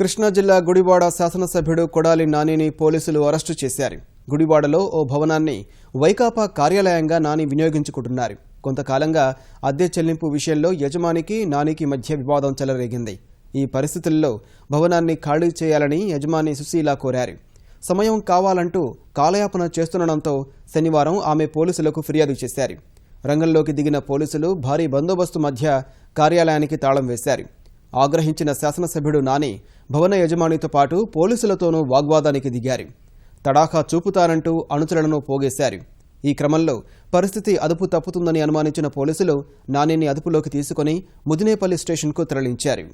కృష్ణా జిల్లా గుడివాడ శాసనసభ్యుడు కొడాలి నానిని పోలీసులు అరెస్టు చేశారు. గుడివాడలో ఓ భవనాన్ని వైకాపా కార్యాలయంగా నాని వినియోగించుకుంటున్నారు. కొంతకాలంగా అద్దె చెల్లింపు విషయంలో యజమానికి నానికి మధ్య వివాదం చెలరేగింది. ఈ పరిస్థితుల్లో భవనాన్ని ఖాళీ చేయాలని యజమాని సుశీల కోరారు. సమయం కావాలంటూ కాలయాపన చేస్తుండడంతో శనివారం ఆమె పోలీసులకు ఫిర్యాదు చేశారు. రంగంలోకి దిగిన పోలీసులు భారీ బందోబస్తు మధ్య కార్యాలయానికి తాళం వేశారు. ఆగ్రహించిన శాసనసభ్యుడు నాని భవన యజమానితో పాటు పోలీసులతోనూ వాగ్వాదానికి దిగారు. తడాఖా చూపుతానంటూ అనుచరులను పోగేశారు. ఈ క్రమంలో పరిస్థితి అదుపు తప్పుతుందని అనుమానించిన పోలీసులు నానిని అదుపులోకి తీసుకుని ముదినేపల్లి స్టేషన్కు తరలించారు.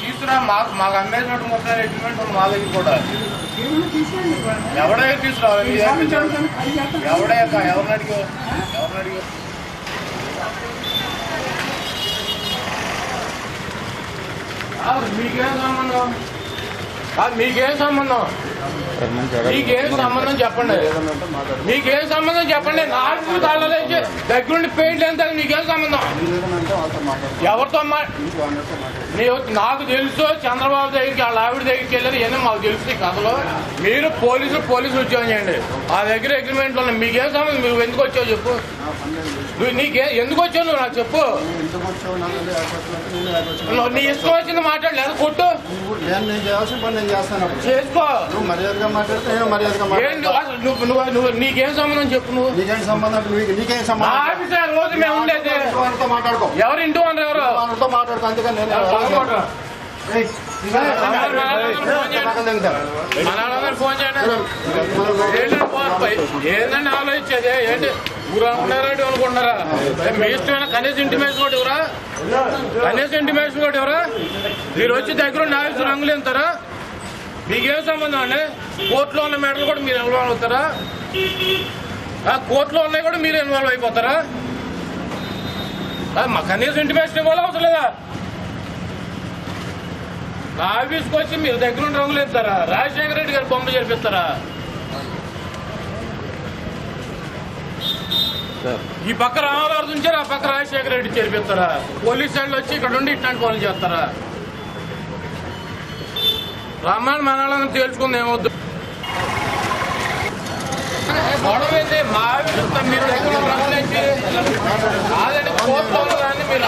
తీసుకురా మాకు మాకు అమ్మేసినట్టు ఎగ్రిమెంట్ ఉంది మా దగ్గర కూడా. తీసుకురావాలి. ఎవడే ఎవరిని అడిగావు? ఎవరిని అడిగావు? మీకేం సంబంధం? కాదు, మీకేం సంబంధం? మీకేం సంబంధం చెప్పండి. మీకేం సంబంధం చెప్పండి? నాకు కాళ్ళకి దగ్గరుండి పెయింట్ ఎంత మీకేం సంబంధం? ఎవరితో మా నాకు తెలుసు చంద్రబాబు దగ్గరికి వాళ్ళ ఆవిడ దగ్గరికి వెళ్ళారు ఇవన్నీ మాకు తెలుసు ఈ కథలో. మీరు పోలీసులు పోలీసులు ఉద్యోగం చేయండి. ఆ దగ్గర అగ్రిమెంట్లు ఉన్నాయి మీకేం సంబంధం? మీరు ఎందుకు వచ్చావు చెప్పు. నువ్వు నీకే ఎందుకు వచ్చావు నువ్వు నాకు చెప్పు. నువ్వు నీ ఇష్టం వచ్చింది మాట్లాడు లేదా కొట్టు. నేను నేను చేయాల్సిన పని నేను చేస్తాను చేసుకో. నువ్వు మర్యాదగా మాట్లాడితే నేను నువ్వు నువ్వు నీకేం సంబంధం చెప్పు నువ్వు? నీకేం సంబంధం నీకు- నీకేం మా సంబంధం ఆఫీసర్ రోజు మేము ఉండేది. వాళ్ళతో మాట్లాడుకో. ఎవరు ఇంటూ అన్నారు ఎవరు? వాళ్ళతో మాట్లాడుకో అందుకని నేను పదకొండు. ఫోన్ చేయండి ఏంటంటే ఆలోచించేది? ఏంటి? ఊరు అనుకున్నారా అనుకుంటున్నారా? మీ ఇష్టమైన కనీస ఇంటిమేషన్ కూడా ఎవరా? కనీస ఇంటిమేషన్ కూడా ఎవరా? మీరు వచ్చి దగ్గర నాలుగు రంగులు ఎంతారా? మీకేం సంబంధం అండి? కోర్టులో ఉన్న మెడలు కూడా మీరు ఇన్వాల్వ్ అవుతారా? ఆ, కోర్టులో ఉన్నాయి కూడా మీరు ఇన్వాల్వ్ అయిపోతారా? మా కనీసం ఇంటిమేషన్ ఇవ్వాలి అవసరం లేదా? నా ఆఫీస్కి వచ్చి మీరు దగ్గర ఉండి రంగులు ఎత్తారా రాజశేఖర రెడ్డి గారు బొమ్మ చేపిస్తారా ఈ పక్క రామవారు ఉంచారు ఆ పక్క రాజశేఖర రెడ్డి చేర్పిస్తారా పోలీస్ వాళ్ళు వచ్చి ఇక్కడ ఉండి ఇట్లాంటి పనులు చేస్తారా రమ్మని మన వాళ్ళని తేల్చుకుంది ఏమవుద్దు గొడవ ఏంటి? మా ఆఫీస్ మీరు దగ్గర? కాదండి ఉన్న దాన్ని మీరు